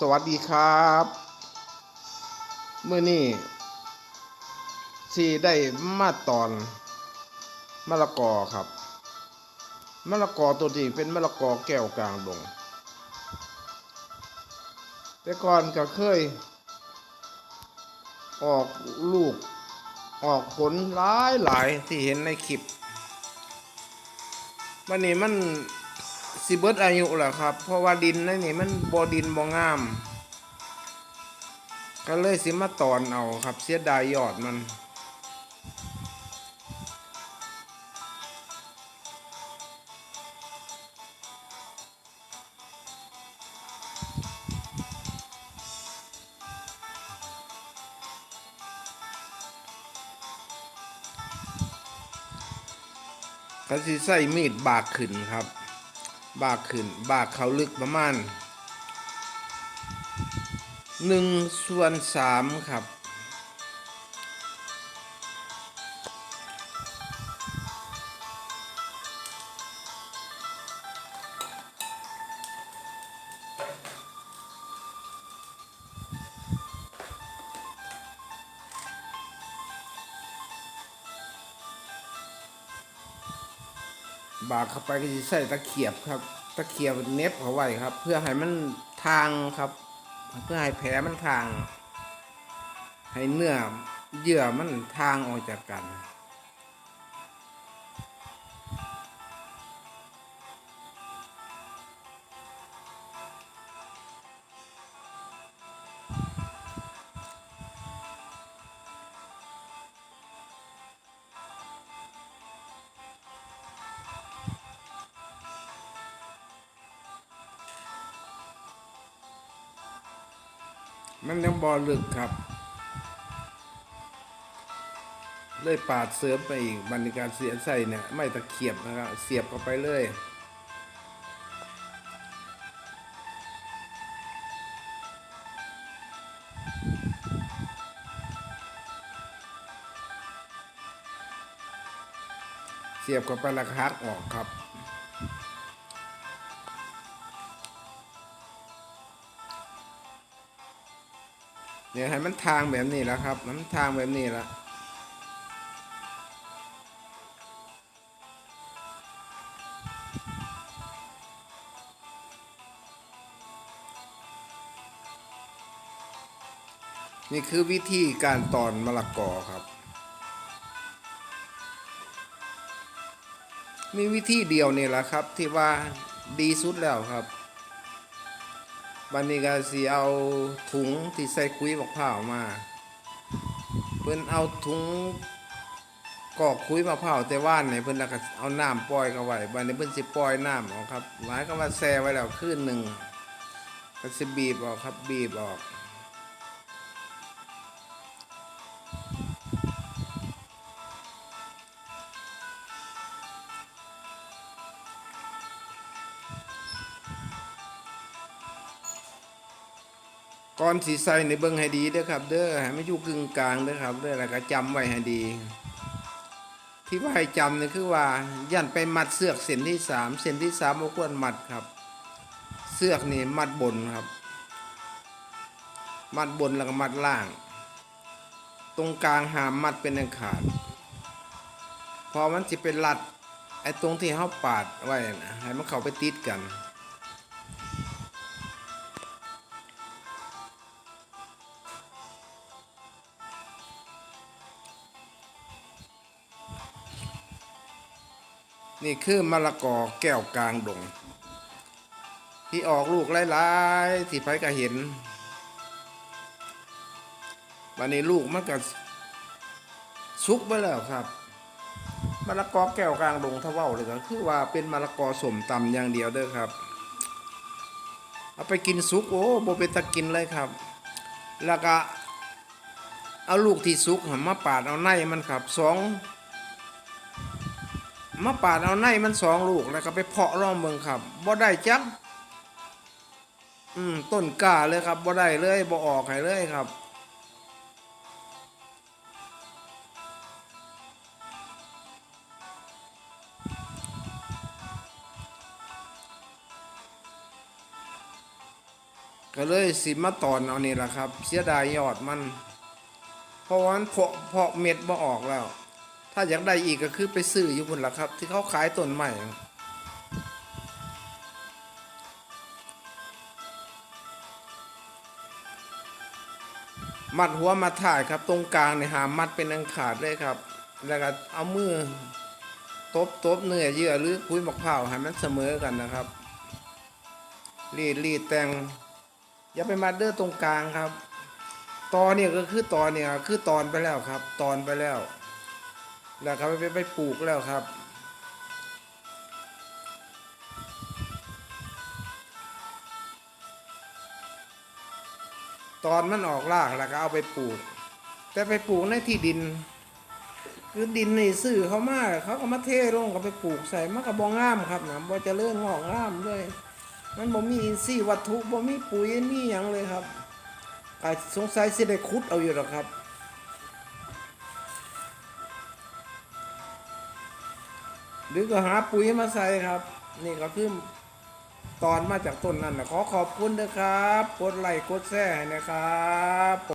สวัสดีครับเมื่อนี้ที่ได้มาตอนมะละกอครับมะละกอตัวนี้เป็นมะละกอแก้วกลางดงแต่ก่อนก็เคย ออกลูกออกผลหลายหลายที่เห็นในคลิปวันนี้มัน สิเบิดอายุแหละครับ เพราะว่าดินในนี่มันบ่ดินบ่งาม ก็เลยสิมาตอนเอาครับ เสียดายยอดมันเขาสิใส่มีดบากขึ้นครับ บากขึ้น บากเขาลึกประมาณหนึ่งส่วนสามครับ บากเข้าไปก็จะใส่ตะเขียบครับ ตะเคียบเน็บเขาไว้ครับ เพื่อให้มันทางครับ เพื่อให้แผลมันทาง ให้เนื้อเยื่อมันทางออกจากกัน มันยังบอลึกครับ เลยปาดเสริมไปอีกบรรยการเสียใส่เนี่ย ไม่ตะเขียบนะครับ เสียบเข้าไปเลยเสียบเข้าไปแล้วก็หักออกครับ เนี่ยให้มันทางแบบนี้แล้วครับ มันทางแบบนี้แล้วนี่คือวิธีการตอนมะละกอครับ มีวิธีเดียวนี่แหละครับ ที่ว่าดีสุดแล้วครับ บันนี้ก็สิเอาถุงที่ใส่คุยบอกพร้าวมา เพิ่นเอาถุงกอกคุยมะพร้าวแต่ว่านเนี่ยเพิ่นแล้วก็เอาน้ำปล่อยเข้าไว้บัดนี้เพิ่นสิปล่อยน้ำออกครับหมายก็ว่าแช่ไว้แล้วคืนหนึ่งก็สิบีบออกครับบีบออก ก่อนสีใส่ในเบิ้งให้ดีเด้อครับ เด้อให้ไม่อยู่กึ่งกลางเด้อครับเด้อแล้วก็จำไว้ให้ดี ที่ว่าให้จำนี่คือว่ายันไปมัดเสือกเส้นที่สามเส้นที่สามบ่ควรมัดครับ เสือกนี่มัดบนครับ มัดบนแล้วก็มัดล่าง ตรงกลางหามมัดเป็นอันขาดพอมันจะเป็นรัดไอ้ตรงที่เขาปาดไว้นะให้มันเข้าไปติดกัน นี่คือมะละกอแก้วกลางดง ที่ออกลูกหลายๆที่ไผก็เห็นวันนี้ลูกมันก็สุกไปแล้วครับมะละกอแก้วกลางดงทว่าเลยก็คือว่าเป็นมะละกอสมตำอย่างเดียวเด้อครับ เอาไปกินสุกโอ้โบเป็นตะกินเลยครับ แล้วก็เอาลูกที่สุกหั่นมาปาดเอาในมันครับสอง มาปาดเอาในมันสองลูกแล้วก็ไปเพาะร่องเมืองครับบ่ได้จักอืมต้นกล้าเลยครับบ่ได้เลยบ่ออกให้เลยครับก็เลยสิมาตอนเอานี่แหละครับ เสียดายยอดมัน เพราะว่ามันเพาะเพาะเม็ดบ่ออกแล้ว ถ้าอยากได้อีกก็คือไปซื้ออยู่พุ่นละครับ ที่เขาขายต้นใหม่มัดหัวมัดถ่ายครับตรงกลางเนี่ยหามมัดเป็นอังขาดเลยครับ แล้วก็เอามือตบตบเนื้อเยื่อหรือคุยมะพร้าวให้มันเสมอกันนะครับ รีดรีดแต่งอย่าไปมัดเด้อตรงกลางครับ ตอนเนี่ยก็คือตอนเนี่ยคือตอนไปแล้วครับ ตอนไปแล้ว แล้วครับไปไปปลูกแล้วครับ ตอนมันออกรากแล้วก็เอาไปปลูก แต่ไปปลูกในที่ดินคือดินนี่ซื้อเขามากเขาก็มาเทลงก็ไปปลูกใส่มันก็บ่งามครับนะบ่จะเลื่อนงอกงามเลยมันบ่มีอินทรีย์วัตถุบ่มีปุ๋ยมีหยังเลยครับสงสัยสิได้ขุดเอาอยู่หรอกครับ หรือก็หาปุ๋ยมาใส่ครับ นี่ก็คือตอนมาจากต้นนั่นนะขอขอบคุณนะครับ กดไลค์กดแชร์ให้นะครับ